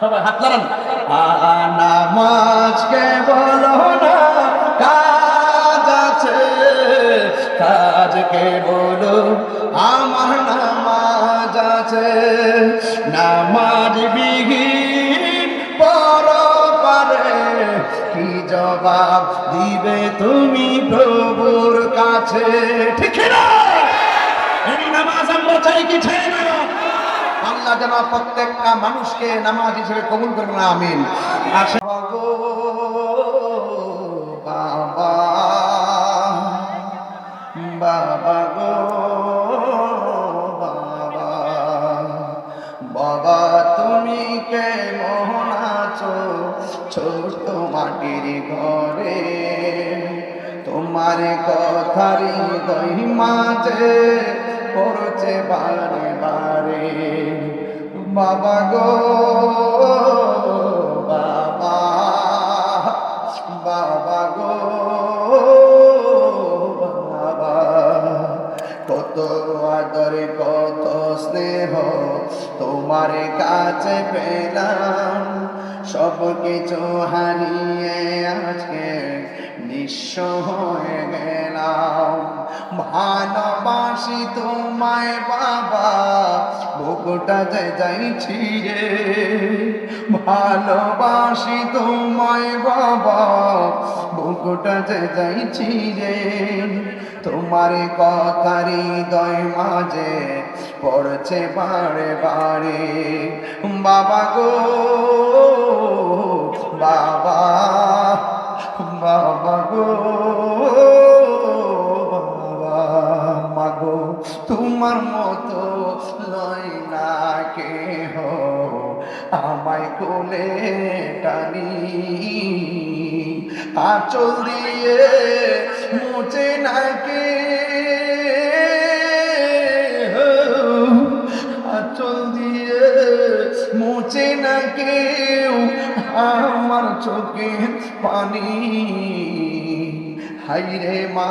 সবাই হাত লাগান নামাজকে বলো না, কাজ আছে কাজকে বলো আমার নামাজ আছে। নামাজ বিহীন পর পারে, কি জবাব দিবে তুমি প্রভুর কাছে? ঠিক না এই নামাজ আমরা চাই কি চাই না আল্লাহ যেন প্রত্যেকটা মানুষকে নামাজ হিসেবে কবুল করবেন আমিন। গো বাবা বাবা গো, বাবা বাবা, তুমি কে মোহন আছো? ছোট মাটির ঘরে তোমার কথারি দই মাঝে পড়ছে বারে বারে। বাবা গো, বাবা বাবা গো, বাবা। কত আদরে, কত স্নেহ তোমার কাছে পেলাম। সব কিছু হারিয়ে আজকে নিঃস্ব হয়ে গেলাম। ভালোবাসি তোমায় বাবা। বুকটা যে যাইছি রে ভালোবাসি তোমায় বাবা বুকটা যে যাইছি রে তোমার কথারি দয় মাঝে পড়ছে বারে বারে বাবা গো, বাবা বাবা গো। মাগো, তোমার মতো লয় না কে হো আমায় কোলে টানি, আচল দিয়ে মুছে কে আচল দিয়ে মুছে না কেউ আমার চোখে পানি। হাইরে মা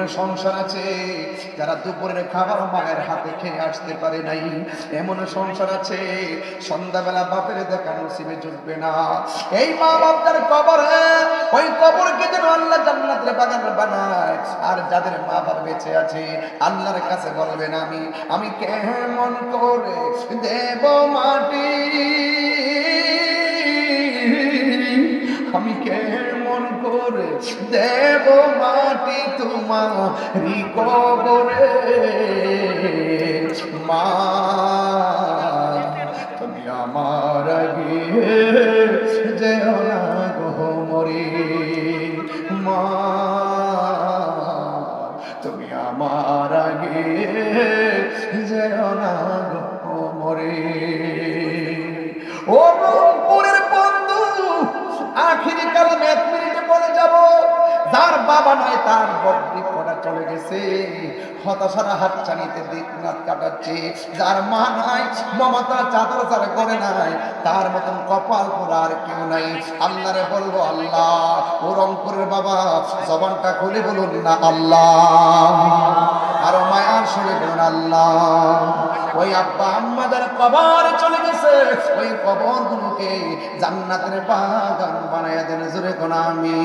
এমন সংসার আছে। যারা দুপুরের খাবার মায়ের হাতে খেয়ে আসতে পারে নাই এমন সংসার আছে। সন্ধ্যাবেলা বাপের দেখা নসিবে জুটবে না। এই মা বাপটার কবর, ওই কবরকে যেন আল্লাহ জান্নাতের বাগান বানায়। আর যাদের মা বাপ বেঁচে আছে, আল্লাহর কাছে বলবেন, আমি আমি কেমন করে দেব মাটি? আমি কেমন দেব মাটি তোমারি কবরে। মা, তুমি আমার আগে যেও না মা, তুমি আমার আগে যেও না গো ও নাই তার বৃক্ষটা চলে গেছে। হতাশারা হাত চালিতে দিক রাত কাটাচ্ছে। যার মা নাই, মমতা চাদর যার করে নাই। তার মতন কপাল পোড়া আর কেউ নাই। আল্লাহরে বলব, আল্লাহ ও রংপুরের বাবা, জবানটা খুলে বলুন না, আল্লাহ। আরও মায়ার সঙ্গে বলুন, আল্লাহ। ওই আব্বা আম্মা যারা কবর চলে গেছে। ওই কবর গুলোকে জান্নাতের বাগান বানায় দেন জোরে কোন আমি।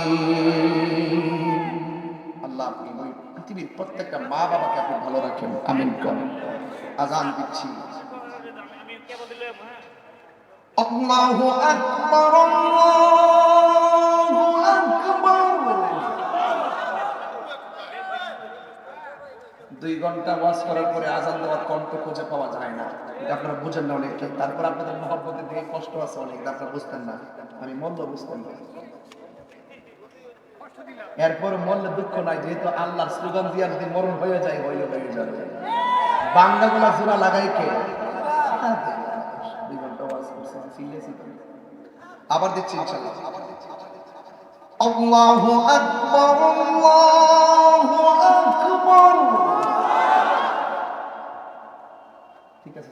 আল্লাহ আপনি ওই পৃথিবীর প্রত্যেকটা মা বাবাকে আপনি ভালো রাখেন। আজান দিচ্ছি। দুই ঘণ্টা ওয়াজ করার পরে আজান দেওয়ার কণ্ঠ খুঁজে পাওয়া যায় না। এটা আপনারা বুঝেন না অনেকে। তারপর আপনাদের মহব্বতের দিকে কষ্ট আছে অনেক আপনারা বুঝতেন না। আমি মন্দ বুঝতেন না। এরপর মরলে দুঃখ নাই, যেহেতু আল্লাহ স্লোগান দিয়া যদি মরণ হয়ে যায়, হয়ে যাবে বাংলাগুলা জোড়া লাগাই কে? আবার দিচ্ছি ইনশাআল্লাহ আল্লাহু আকবার আল্লাহু আকবার। ঠিক আছে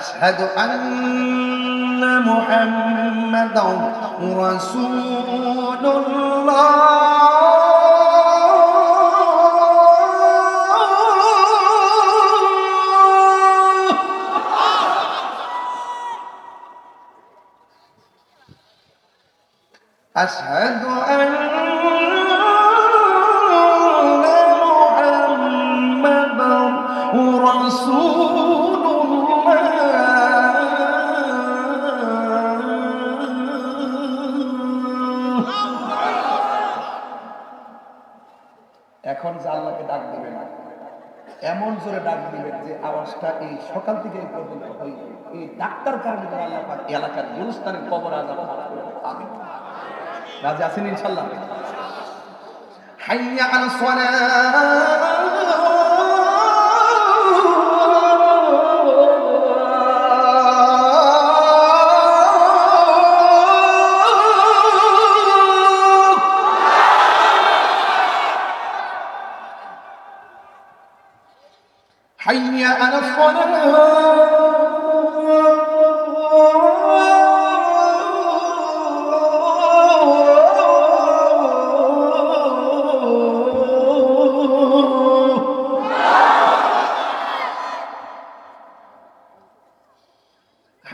أشهد أن محمدا رسول الله. أشهد ডাক দিবেন। এমন জোরে ডাক দিবেন যে আওয়াজটা এই সকাল থেকে এই পর্যন্ত হয়ে এই ডাক্তার কারণে তারা আল্লাহ পাক এলাকার গুরুস্থানের কবর আজাব রাজা আছেন ইনশাল্লাহ? হাইয়া আল حي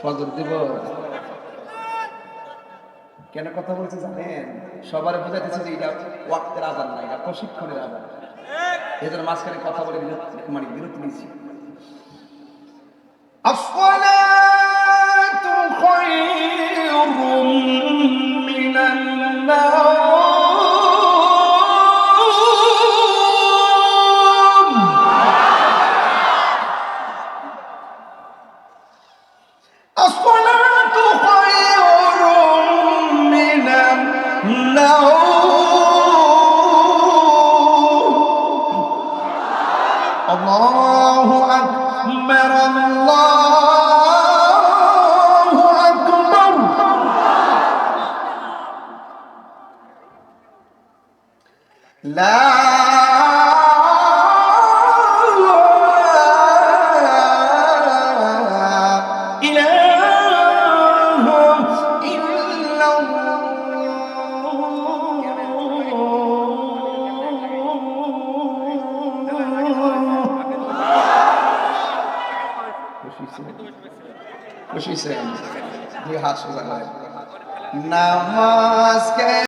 ফজর কেন কথা বলছে জানেন? সবার বুঝাইতেছে যে এটা ওয়াক্তের আজান না, এটা প্রশিক্ষণের আজান এদের মাঝখানে কথা বলে বিরক্তি মানে বিরতি নিয়েছি আসলে খুশি